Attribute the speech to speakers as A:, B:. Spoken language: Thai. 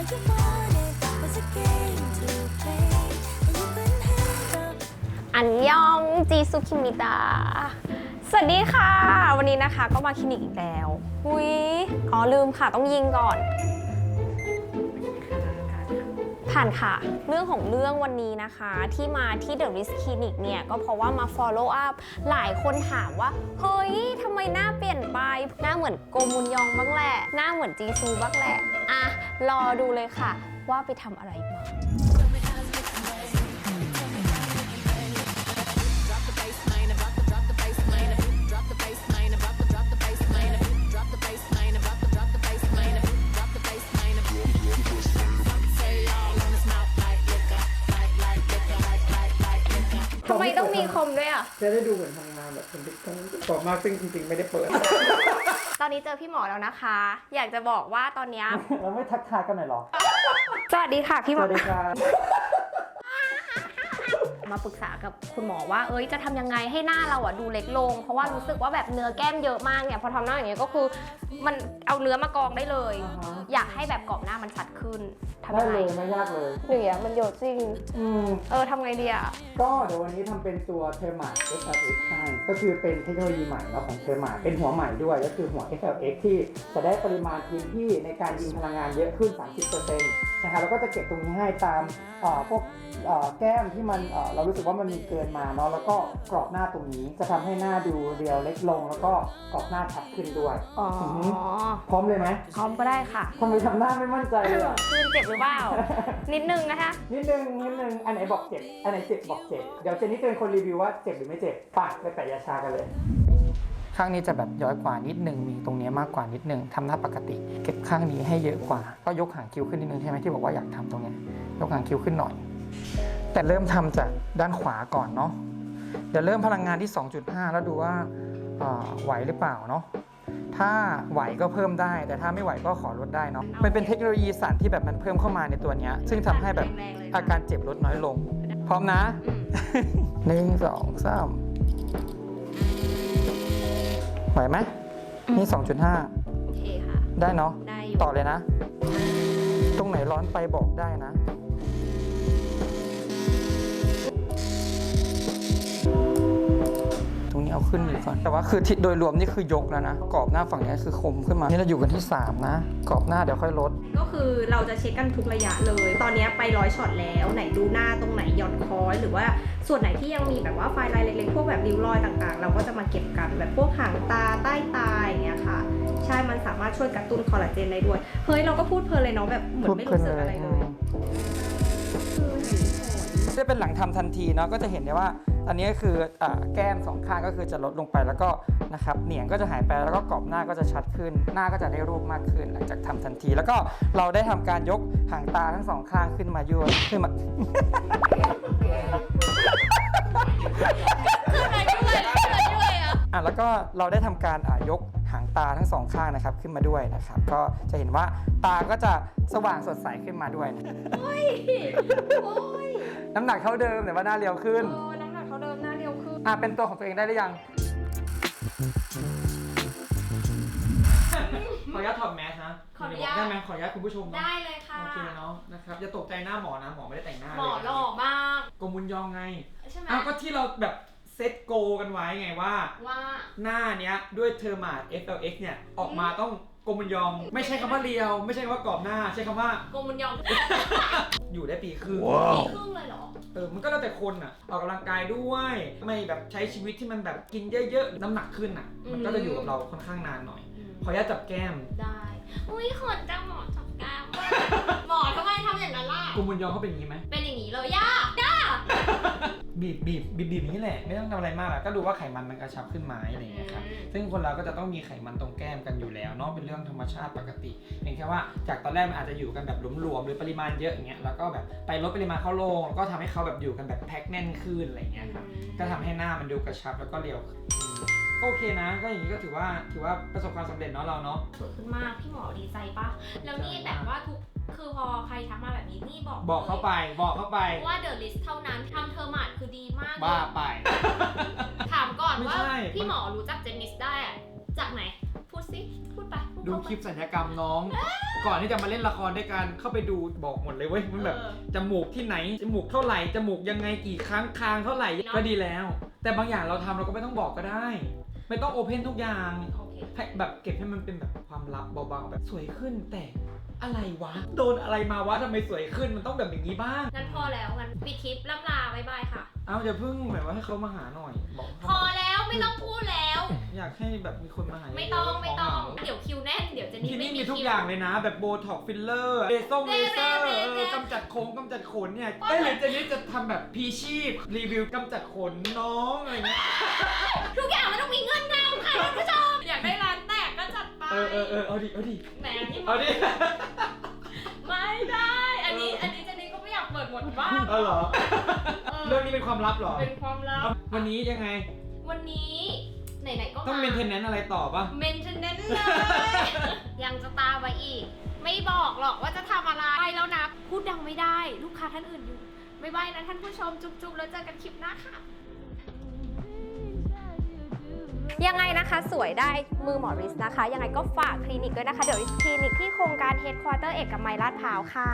A: อันยองจีซุคิมิดาสวัสดีค่ะ วันนี้นะคะก็มาคลินิกอีกแล้วหุยอ๋อลืมค่ะต้องยิงก่อน ผ่านค่ะ เรื่องของเรื่องวันนี้นะคะที่มาที่ The Risk Clinic เนี่ยก็เพราะว่ามา follow up หลายคนถามว่า เฮ้ยทำไมหน้าเปลี่ยนไป หน้าเหมือนโกมุนยองบ้างแหละ หน้าเหมือนจีซูบ้างแหละ อะ รอดูเลยค่ะ ว่าไปทำอะไรมา ต้องมีคมด้วยอะ
B: จะได้ดูเหมือนทำงานแบบเป็นติ๊กต้องกรอบมากซึ่งจริงๆ ไม่ได้เปิด
A: ตอนนี้เจอพี่หมอแล้วนะคะ อยากจะบอกว่าตอนเนี้ย
B: เราไม่ทักทายกันหน่อยหรอ
A: สวัสดีค่ะพี่ห
B: ส
A: มอ
B: วัสดีครับ
A: มาปรึกษากับคุณหมอว่า เอ้ยจะทำยังไงให้หน้าเราอะดูเล็กลง เพราะว่ารู้สึกว่าแบบเนื้อแก้มเยอะมากเนี่ยพอทำหน้าอย่างเงี้ยก็คือ มันเอาเนื้อมากองได้เลย
B: อ่าฮะ
A: อยากให้แบบกรอบหน้ามันชัดขึ้นทำ
B: ได้
A: ยังไง
B: เลยไม่ยากเลย
A: เหนือมันโยดจริง
B: อืม
A: เออทำไงดีอะ
B: ก็เดี๋ยววันนี้ทำเป็นตัวเทอร์มา SLX ให้ก็คือเป็นเทคโนโลยีใหม่เนาะของเทอร์มาเป็นหัวใหม่ด้วยก็คือหัว SLX ที่จะได้ปริมาณพื้นที่ในการยิงพลังงานเยอะขึ้น 30%นะครับแล้วก็จะเก็บตรงนี้ให้ตามเอ่อพวกเอ่อแก้มที่มันเอ่อเรารู้สึกว่ามันมีเกินมาเนาะแล้วก็กรอบหน้าตรงนี้จะทำให้หน้าดูเรียวเล็กลง แล้วก็กรอบหน้าชัดขึ้นด้วย
A: อ๋ออ
B: อฮึพร้อมเลยไหม
A: พร้อมก็ได้ค่ะ
B: ทำไมทำหน้าไม่มั่นใจเลยอะ
A: คืนเจ็บหรือเปล่านิดนึงนะคะ
B: นิดนึงนิดนึงอันไหนบอกเจ็บอันไหนเจ็บบอกเจ็บเดี๋ยวเจนนี่จะเป็นคนรีวิวว่าเจ็บหรือไม่เจ็บปะไปแปะยาชากันเลยข้างนี้จะแบบย้อยกว่านิดนึงมีตรงเนี้ยมากกว่านิดนึงทำหน้าปกติ เก็บข้างนี้ให้เยอะกว่า ก็ยกหางคิ้วขึ้นนิดนึงใช่ไหมที่บอกว่าอยากทำตรงเนี้ยยกหางคิ้วขึ้นหน่อย แต่เริ่มทำจากด้านขวาก่อนเนาะเดี๋ยวเริ่มพลังงานที่ 2.5 แล้วดูว่าเอ่อไหวหรือเปล่าเนาะถ้าไหวก็เพิ่มได้ แต่ถ้าไม่ไหวก็ขอลดได้เนาะมันเป็นเทคโนโลยีสารที่แบบมันเพิ่มเข้ามาในตัวเนี้ย ซึ่งทำให้แบบ
A: แรงๆเลยนะ
B: อาการเจ็บลดน้อยลง พร้อมนะ
A: อืม
B: หนึ่งสองสามไหวไหมนี่สองจุดห้า
A: โอเคค่ะ
B: ได้เนาะ
A: ได้อยู่
B: ต่อเลยนะ ตรงไหนร้อนไปบอกได้นะ ขึ้นอยู่ก่อน แต่ว่าคือที่โดยรวมนี่คือยกแล้วนะ กรอบหน้าฝั่งนี้คือคมขึ้นมา นี่เราอยู่กันที่ 3 นะ กรอบหน้าเดี๋ยวค่อยลด
C: ก็คือเราจะเช็คกันทุกระยะเลย ตอนนี้ไปร้อยช็อตแล้ว ไหนดูหน้าตรงไหนหย่อนคอย หรือว่าส่วนไหนที่ยังมีแบบว่าไฟลายเล็กๆ พวกแบบริ้วรอยต่างๆ เราก็จะมาเก็บกันแบบพวกหางตาใต้ตาอย่างเงี้ยค่ะ ใช่ มันสามารถช่วยกระตุ้นคอลลาเจนได้ด้วย เฮ้ยเราก็พูดเพลินเลยเนาะแบบเหมือนไม่รู้สึกอะไรเลย
B: จะเป็นหลังทำทันทีเนาะก็จะเห็นได้ว่า อันนี้ก็คืออาแก้มสองข้างก็คือจะลดลงไปแล้วก็นะครับเหนียงก็จะหายไปแล้วก็กรอบหน้าก็จะชัดขึ้น หน้าก็จะได้รูปมากขึ้น หลังจากทำทันที แล้วก็เราได้ทำการยกหางตาทั้งสองข้างขึ้นมายวขึ้นมาอะแล้วก็เราได้ทำการอะยกหางตาทั้งสองข้างนะครับขึ้นมาด้วยนะครับ ก็จะเห็นว่าตาก็จะสว่างสดใสขึ้นมาด้วยนะ
C: โอ้ย
B: น้ำหนักเท่าเดิมแต่ว่าหน้าเรียวขึ้น
C: โอ้น้ำหนัก เขาเดิมหน้าเรียวขึ้น
B: อะเป็นตัวของตัวเองได้หรือยัง ขออนุญาตถอดแมสนะ
C: ขออนุญาต
B: ได้ไหมขออนุญาตคุณผู้ชมเนอะ
C: ได้เลยค่ะ
B: โอเคเนาะนะครับอย่าตกใจหน้าหมอนะหมอไม่ได้แต่งหน้า
C: หมอหล่อมาก
B: โกมุนยองไง
C: ใช่ไหม
B: อ้าวก็ที่เราแบบเซตโกกันไว้ไงว่า
C: ว่า
B: หน้าเนี้ยด้วยเทอร์มา FLX เนี่ยออกมาต้องโกมุนยอง ไม่ใช่คำว่าเรียว ไม่ใช่คำว่ากรอบหน้า ใช้คำว่า
C: โกมุนยอง
B: อยู่ได้ปีครึ่ง
C: ปีครึ่งเลยเหรอ
B: เออมันก็แล้วแต่คนอะออกกำลังกายด้วย ไม่แบบใช้ชีวิตที่มันแบบกินเยอะๆน้ำหนักขึ้นอะ มันก็จะอยู่กับเราค่อนข้างนานหน่อย ขออนุญาตจับแก้ม
C: ได้อุ้ยขนจังหมอจับกล้ามหมอทำไมทำอย่างนั้นล่ะ
B: โกมุนยองเขาเป็นอย่างนี้ไหม
C: เป็นอย่างนี้เลยย่าย่า
B: บีบบีบบีบบีบอย่างนี้แหละไม่ต้องทำอะไรมากอะก็ดูว่าไขมันมันกระชับขึ้นไหมอะไรอย่างเงี้ยครับซึ่งคนเราก็จะต้องมีไขมันตรงแก้มกันอยู่แล้วเนาะเป็นเรื่องธรรมชาติปกติเพียงแค่ว่าจากตอนแรกมันอาจจะอยู่กันแบบหลวมๆหรือปริมาณเยอะอย่างเงี้ยแล้วก็แบบไปลดปริมาณเข้าลงแล้วก็ทำให้เขาแบบอยู่กันแบบแพ็คแน่นขึ้นอะไรอย่างเงี้ยครับ ก็ทำให้หน้ามันดูกระชับแล้วก็เรียวขึ้นอืมก็โอเคนะ ก็อย่างนี้ก็ถือว่าถือว่าประสบความสำเร็จเนาะเราเนาะ
C: สวยขึ้นมากพี่หมอดีใจปะแล้วนี่แบบว่าทุก คือพอใครทักมาแบบนี้นี่บอก
B: บอกเข้าไปบอกเข้าไป
C: เพราะว่าเดอะลิสเท่านั้นทำเทอร์มาดคือดีมากเลย
B: บ้าไป
C: ถามก่อน
B: ไม่
C: ว่า
B: ใช่
C: พี่หมอรู้จักเจนนิสได้อะจากไหน พูด
A: สิพูดไปพู
B: ดู
A: เข้าไป
B: คลิปสัญญกรรมน้อง ก่อนที่จะมาเล่นละครด้วยกันเข้าไปดูบอกหมดเลยเว้ยมันแบบ
A: เออ
B: จมูกที่ไหนจมูกเท่าไหร่จมูกยังไงกี่ครั้งคางเท่าไหร่
A: เนอะ
B: ก็ดีแล้ว แต่บางอย่างเราทำเราก็ไม่ต้องบอกก็ได้ ไม่ต้องโอเพนทุกอย่าง
A: โอเค
B: ให้แบบเก็บให้มันเป็นแบบความลับเบาๆแบบสวยขึ้นแต่อะไรวะ โดนอะไรมาวะทำไมสวยขึ้นมันต้องแบบอย่างนี้บ้าง
A: งั้นพอแล้วงั้นปิดคลิปล่ำลาบายบายค่ะ
B: เอาจะพึ่งแบบว่าให้เขามาหาหน่อยบอก
A: พอแล้วไม่ต้องพูดแล้ว
B: อยากให้แบบมีคนมาหา
A: ไม่ต้อง
B: เยะๆ
A: ไม่ต้อง
B: ขเหา
A: เดี๋ยวคิวแน่นเดี๋ยวเจะนี่
B: ที่
A: ไม่
B: นี่
A: มี
B: มีทุก
A: คิว
B: อย่างเลยนะ แบบโบท็อกฟิลเลอร์เลเซอร์เลเซอร์
A: เด้ๆๆๆ
B: เออกำจัดโค้งกำจัดขนเนี่ยได้หรือเจนี่จะทำแบบพีชีพรีวิวกำจัดขนน้องอะไรเงี้ย
A: ทุกอย่างมันต้องมีเงื่อนงำค่ะท่านผู้ชมอยาก
B: เออเออเออเอาดิเอาดิ
A: แหมนี่
B: เอาดิ
A: ไม่ได้ อันนี้ อันนี้เจนนี่ก็ไม่อยากเปิดหมดบ้าง
B: เออเหรอ เรื่องนี้เป็นความลับเหรอ
A: เป็นความลับ
B: วันนี้ยังไง
A: วันนี้ไหนๆก็
B: ต้อง
A: มา
B: เมนเทนแนนอะไรต่อป่ะ
A: เมนเทนเนนเลย ยังจะตามมาอีก ไม่บอกหรอกว่าจะทำอะไรไปแล้วนะ พูดดังไม่ได้ ลูกค้าท่านอื่นอยู่บ๊ายบายนะท่านผู้ชมจุ๊บๆ แล้วเจอกันคลิปหน้าค่ะ ยังไงนะคะสวยได้มือหมอริสนะคะ ยังไงก็ฝากคลินิกด้วยนะคะ เดี๋ยวคลินิกที่โครงการเฮดควอเตอร์เอกมัยลาดพร้าวค่ะ